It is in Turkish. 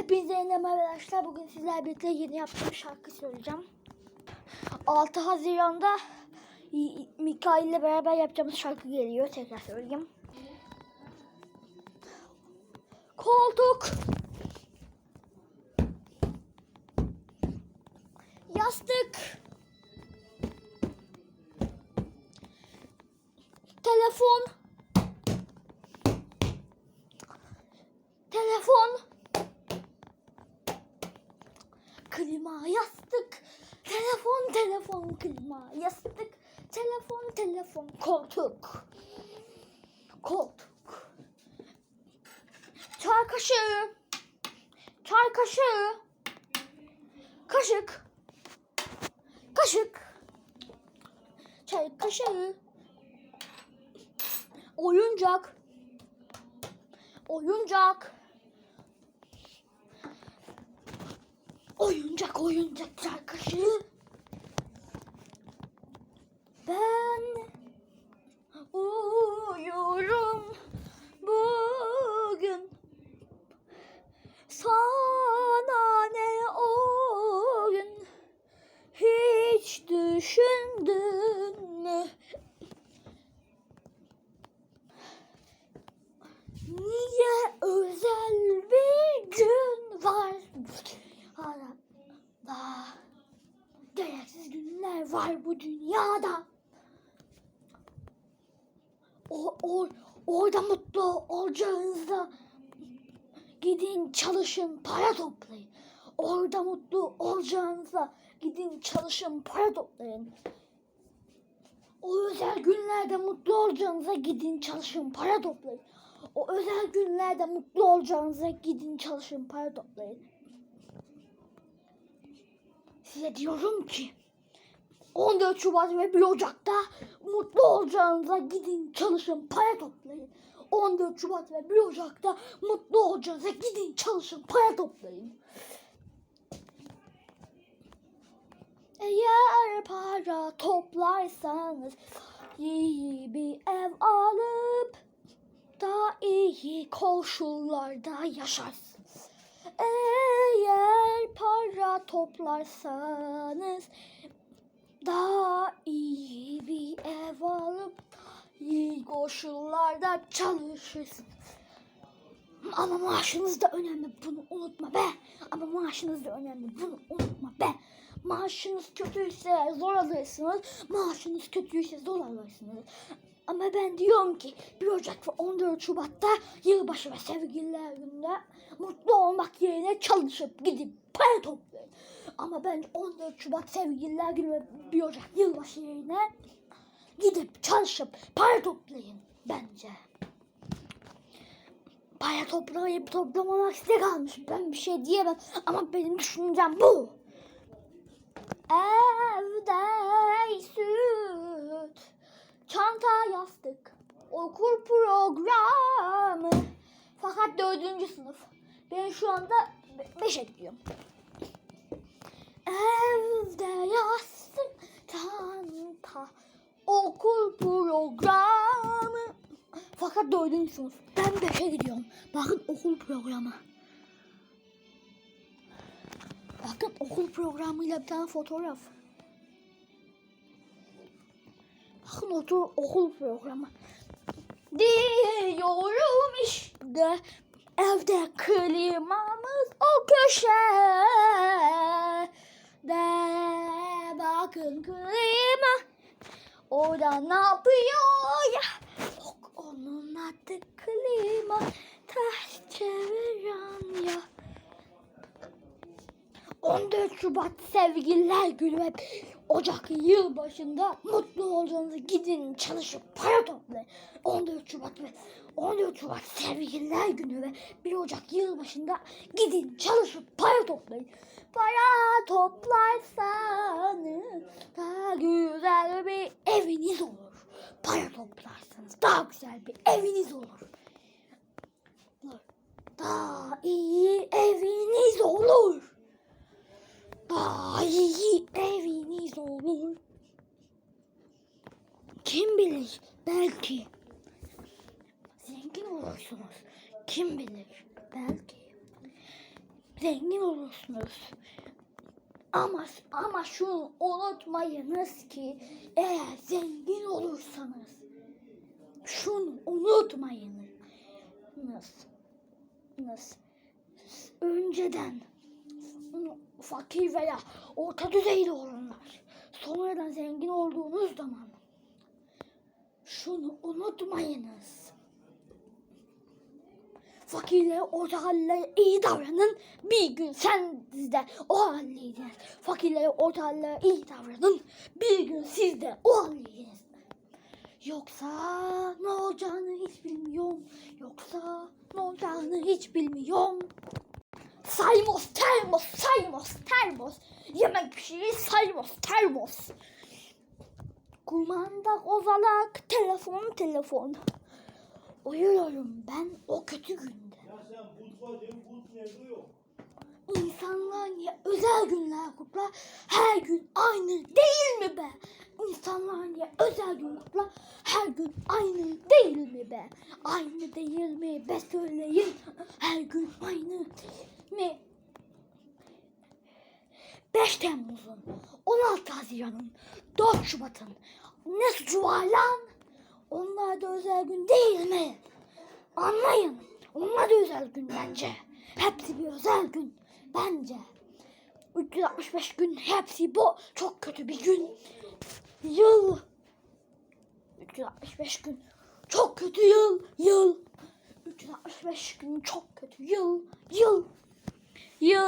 Hepinize yeni merhaba arkadaşlar. Bugün sizlerle birlikte yeni yaptığım şarkı söyleyeceğim. 6 Haziran'da Mikail ile beraber yapacağımız şarkı geliyor. Tekrar söyleyeyim. Koltuk. Yastık. Telefon. Klima, yastık. Telefon, telefon, klima, yastık. Telefon, telefon, koltuk. Koltuk. Çay kaşığı. Çay kaşığı. Kaşık. Kaşık. Çay kaşığı. Oyuncak. Oyuncak. Oyuncak, oyuncak çay kaşığı. Ben uyuyorum bugün. Sana ne o gün hiç düşündün mü? Niye özel bir gün var? Arada gereksiz günler var bu dünyada. O, o, orada mutlu olacağınızda gidin çalışın para toplayın. Orada mutlu olacağınızda gidin çalışın para toplayın. O özel günlerde mutlu olacağınıza gidin çalışın para toplayın. O özel günlerde mutlu olacağınıza gidin çalışın para toplayın. Size diyorum ki 14 Şubat ve 1 Ocak'ta mutlu olacağınıza gidin çalışın para toplayın. 14 Şubat ve 1 Ocak'ta mutlu olacağınıza gidin çalışın para toplayın. Eğer para toplarsanız iyi bir ev alıp daha iyi koşullarda yaşarsınız. Eğer para toplarsanız daha iyi bir ev alıp iyi koşullarda çalışırsınız. Ama maaşınız da önemli bunu unutma be. Ama maaşınız da önemli bunu unutma be. Maaşınız kötüyse zor alırsınız. Maaşınız kötüyse zor alırsınız. Ama ben diyorum ki 1 Ocak ve 14 Şubat'ta yılbaşı ve sevgililer gününde mutlu olmak yerine çalışıp gidip para toplayın. Ama bence 14 Şubat sevgililer günü 1 Ocak yılbaşı yerine gidip çalışıp para toplayın bence. Para toplayıp toplamamak size kalmış. Ben bir şey diyemem ama benim düşüncem bu. Evde süt, çanta yastık, okul programı. Fakat dördüncü sınıf. Ben şu anda be- beşe gidiyorum. Evde yastık, çanta, okul programı. Fakat dördüncü sınıf. Ben beşe gidiyorum. Bakın okul programı. Bakın okul programıyla bir tane fotoğraf. Bakın otur, okul programı. Diyorum işte evde klimamız o köşede. Bakın klima orada ne yapıyor ya? Bak onun adı klima ters çeviren ya. 14 Şubat sevgililer günü Ocak yılbaşında mutlu olacağınızı gidin çalışıp para toplayın. 14 Şubat ve 14 Şubat sevgililer günü ve 1 Ocak yılbaşında gidin çalışıp para toplayın. Para toplarsanız daha güzel bir eviniz olur. Para toplarsanız daha güzel bir eviniz olur. Daha iyi eviniz olur daha iyi eviniz olur. Bilir belki zengin olursunuz. Kim bilir belki zengin olursunuz. Ama ama şunu unutmayınız ki eğer zengin olursanız şunu unutmayınız. Nasıl? Önceden fakir veya orta düzeyli olanlar şunu unutmayınız. Fakirlere orta hallere iyi davranın. Bir gün sen de o halleydiniz. Fakirlere orta hallere iyi davranın. Bir gün siz de o halleydiniz. Yoksa ne olacağını hiç bilmiyorum. Yoksa ne olacağını hiç bilmiyorum. Saymos, termos, saymos, termos. Yemek pişirir, saymos, termos. Kumanda kozalak, telefon, telefon. Uyuyorum ben o kötü günde. Ya sen but var diyorsun, but nerede yok? İnsanlar niye özel günler kutlar? Her gün aynı değil mi be? İnsanlar niye özel gün kutlar? Her gün aynı değil mi be? Aynı değil mi be söyleyin. Her gün aynı değil mi? 5 Temmuz'un, 16 Haziran'ın, 4 Şubat'ın ne suçu lan? Onlar da özel gün değil mi? Anlayın. Onlar da özel gün bence. Hepsi bir özel gün bence. 365 gün hepsi bu. Çok kötü bir gün. Yıl. 365 gün. Çok kötü yıl. Yıl. 365 gün çok kötü yıl. Yıl. Yıl.